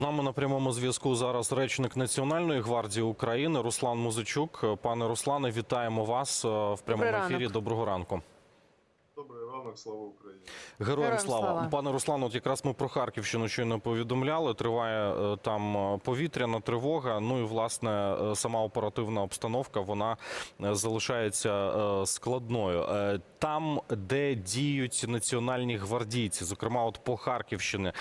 Нами на прямому зв'язку зараз речник Національної гвардії України Руслан Музичук. Пане Руслане, вітаємо вас е, в прямому Добрий ефірі. ранок. Доброго ранку. Добрий ранок, слава Україні. Героям Героям слава. слава. пане Руслане. От якраз ми про Харківщину щойно повідомляли. Триває е, там е, повітряна тривога. Ну і власне е, сама оперативна обстановка вона залишається складною. Там, де діють національні гвардійці, зокрема, от по Харківщині,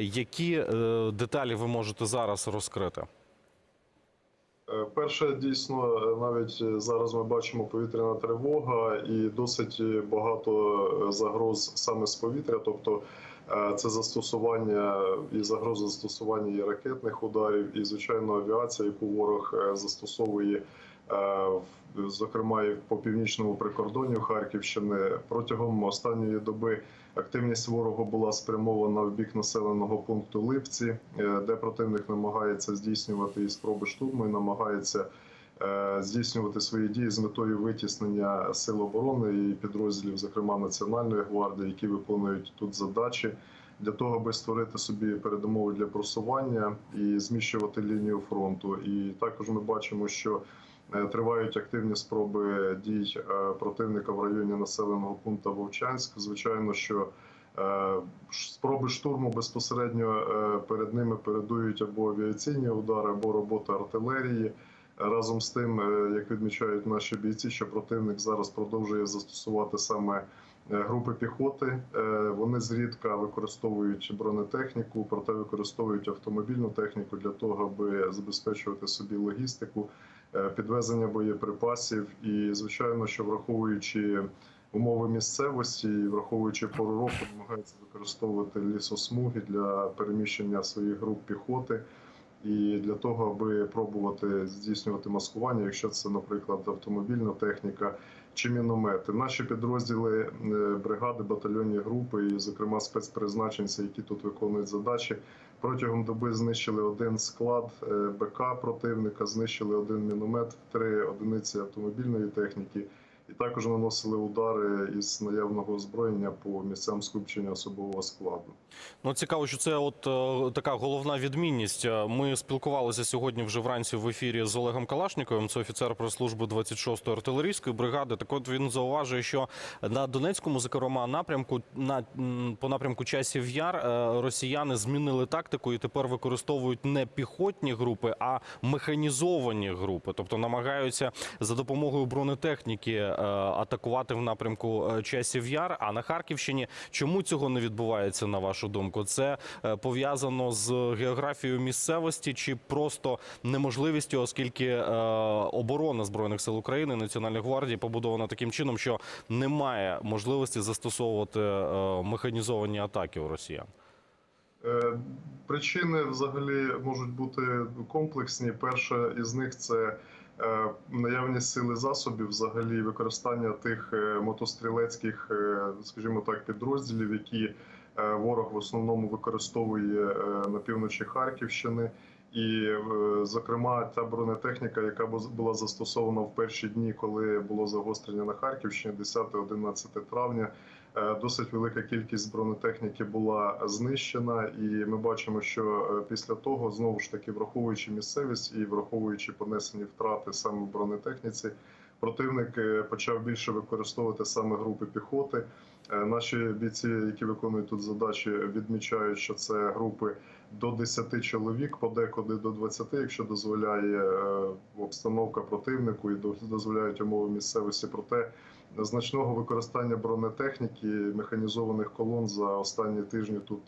які деталі ви можете зараз розкрити? Е, Перше, дійсно, навіть е, зараз ми бачимо повітряна тривога і досить е, багато загроз саме з повітря. Тобто це застосування і загроза застосування і ракетних ударів, і звичайно авіація, яку ворог застосовує. Зокрема, і по північному прикордонню Харківщини протягом останньої доби активність ворогу була спрямована в бік населеного пункту Липці, е, де противник намагається здійснювати і спроби штурму, і намагається е, здійснювати свої дії з метою витіснення сил оборони і підрозділів, зокрема Національної гвардії, які виконують тут задачі. Для того аби створити собі передумови для просування і зміщувати лінію фронту, і також ми бачимо, що тривають активні спроби дій е, противника в районі населеного пункту Вовчанськ. Звичайно, що е, спроби штурму безпосередньо е, перед ними передують або авіаційні удари, або робота артилерії. Разом з тим, е, як відмічають наші бійці, що противник зараз продовжує застосувати саме е, групи піхоти. Е, Вони зрідка використовують бронетехніку, проте використовують автомобільну техніку для того, аби забезпечувати собі логістику, е, підвезення боєприпасів. І звичайно, що враховуючи умови місцевості, і враховуючи пору року, намагаються використовувати лісосмуги для переміщення своїх груп піхоти. І для того, аби пробувати здійснювати маскування, якщо це, наприклад, автомобільна техніка чи міномети, наші підрозділи е, бригади, батальйонні групи, і, зокрема, спецпризначенці, які тут виконують задачі, протягом доби знищили один склад е, БК противника, знищили один міномет, три одиниці автомобільної техніки. І також наносили удари із наявного озброєння по місцям скупчення особового складу. Ну цікаво, що це от е, така головна відмінність. Е, Ми спілкувалися сьогодні вже вранці в ефірі з Олегом Калашніковим. Це офіцер прес-служби 26-ї артилерійської бригади. Так от він зауважує, що на Донецькому, зокрема, напрямку на по напрямку часів яр е, росіяни змінили тактику і тепер використовують не піхотні групи, а механізовані групи, тобто намагаються за допомогою бронетехніки е, атакувати в напрямку е, часів яр. А на Харківщині чому цього не відбувається, на вашу думку? Це е, пов'язано з географією місцевості чи просто неможливістю, оскільки е, оборона збройних сил України Національної гвардії побудована таким чином, що немає можливості застосовувати е, механізовані атаки у росіян. Е, Причини взагалі можуть бути комплексні. Перша із них це е, наявність сили засобів, взагалі використання тих е, мотострілецьких, е, скажімо так, підрозділів, які е, ворог в основному використовує е, на півночі Харківщини. І, е, зокрема, та бронетехніка, яка бу- була застосована в перші дні, коли було загострення на Харківщині, 10-11 травня, Е, Досить велика кількість бронетехніки була знищена, і ми бачимо, що е, після того знову ж таки, враховуючи місцевість і враховуючи понесені втрати саме бронетехніці, противник е, почав більше використовувати саме групи піхоти. Е, Наші бійці, які виконують тут задачі, відмічають, що це групи до 10 чоловік, подекуди до 20, якщо дозволяє е, обстановка противнику і дозволяють умови місцевості. Проте значного використання бронетехніки, механізованих колон за останні тижні тут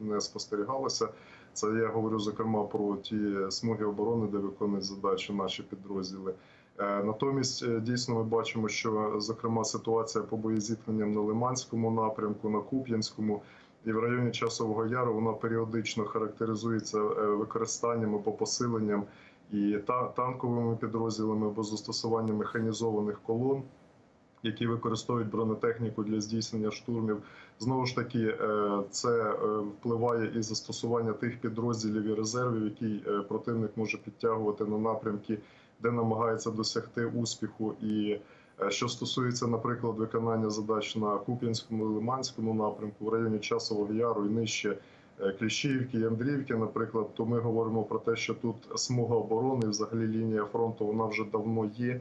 не спостерігалося. Це я говорю зокрема про ті смуги оборони, де виконують задачі наші підрозділи. Е, Натомість е, дійсно ми бачимо, що зокрема ситуація по боєзіткненням на Лиманському напрямку, на Куп'янському і в районі Часового Яру вона періодично характеризується е, використанням або посиленням і танковими підрозділами або застосуванням механізованих колон які використовують бронетехніку для здійснення штурмів. Знову ж таки, це впливає і застосування тих підрозділів і резервів, які противник може підтягувати на напрямки, де намагається досягти успіху. І е, що стосується, наприклад, виконання задач на Куп'янському і Лиманському напрямку в районі Часового Яру і нижче е, Кліщіївки і Андріївки, наприклад, то ми говоримо про те, що тут смуга оборони, взагалі лінія фронту, вона вже давно є.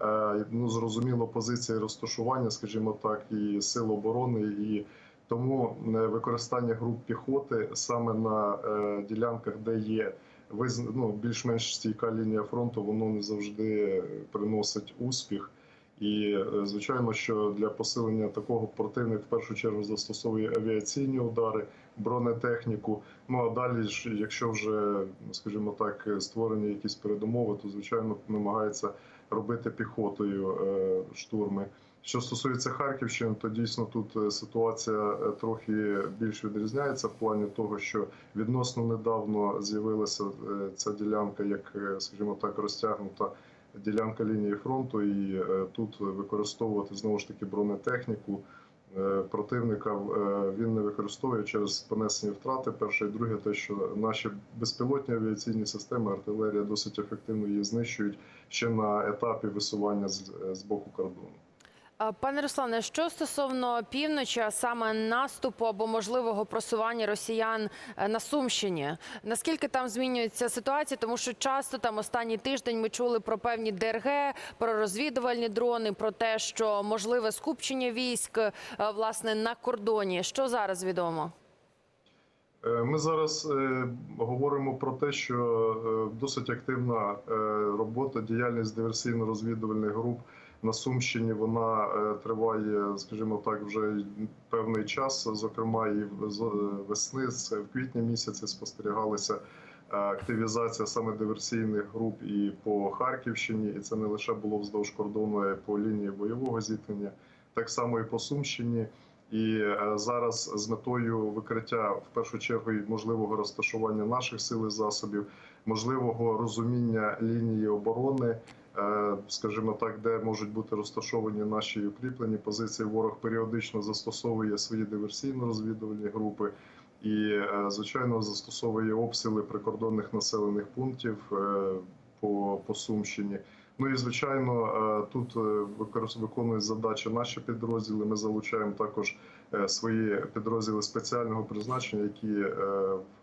Е, Ну, зрозуміло, позиція розташування, скажімо так, і сил оборони, і тому використання груп піхоти саме на ділянках, де є ну, більш-менш стійка лінія фронту, воно не завжди приносить успіх. І е, звичайно, що для посилення такого противник в першу чергу застосовує авіаційні удари, бронетехніку. Ну а далі, ж, якщо вже, скажімо так, створені якісь передумови, то звичайно намагається робити піхотою е, штурми. Що стосується Харківщини, то дійсно тут е, ситуація е, трохи більш відрізняється в плані того, що відносно недавно з'явилася е, ця ділянка, як, скажімо так, розтягнута ділянка лінії фронту, і тут використовувати знову ж таки бронетехніку противника він не використовує через понесені втрати. Перше і друге, те, що наші безпілотні авіаційні системи, артилерія досить ефективно її знищують ще на етапі висування з боку кордону. Пане Руслане, що стосовно півночі, а саме наступу або можливого просування росіян е, на Сумщині, наскільки там змінюється ситуація? Тому що часто там останній тиждень ми чули про певні ДРГ, про розвідувальні дрони, про те, що можливе скупчення військ е, власне на кордоні. Що зараз відомо? Е, Ми зараз говоримо про те, що досить активна робота, діяльність диверсійно-розвідувальних груп на Сумщині. Вона е, триває, скажімо так, вже певний час. Зокрема, і з весни, з- в квітні місяці спостерігалася е, активізація саме диверсійних груп і по Харківщині, і це не лише було вздовж кордону, а й по лінії бойового зіткнення, так само і по Сумщині. І е, зараз з метою викриття в першу чергу і можливого розташування наших сил і засобів, можливого розуміння лінії оборони, е, скажімо так, де можуть бути розташовані наші укріплені позиції. Ворог періодично застосовує свої диверсійно-розвідувальні групи і, е, звичайно, застосовує обстріли прикордонних населених пунктів е, по, по Сумщині. Ну і звичайно, е, тут е, виконують задачі наші підрозділи. Ми залучаємо також е, свої підрозділи спеціального призначення, які е,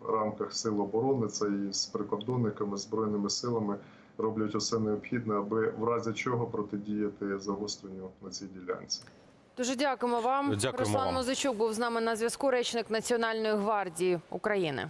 в рамках сил оборони, це і з прикордонниками, збройними силами роблять усе необхідне, аби в разі чого протидіяти загостренню на цій ділянці. Дуже дякуємо вам. Дякуємо Руслан вам. Мозичук був з нами на зв'язку. Речник Національної гвардії України.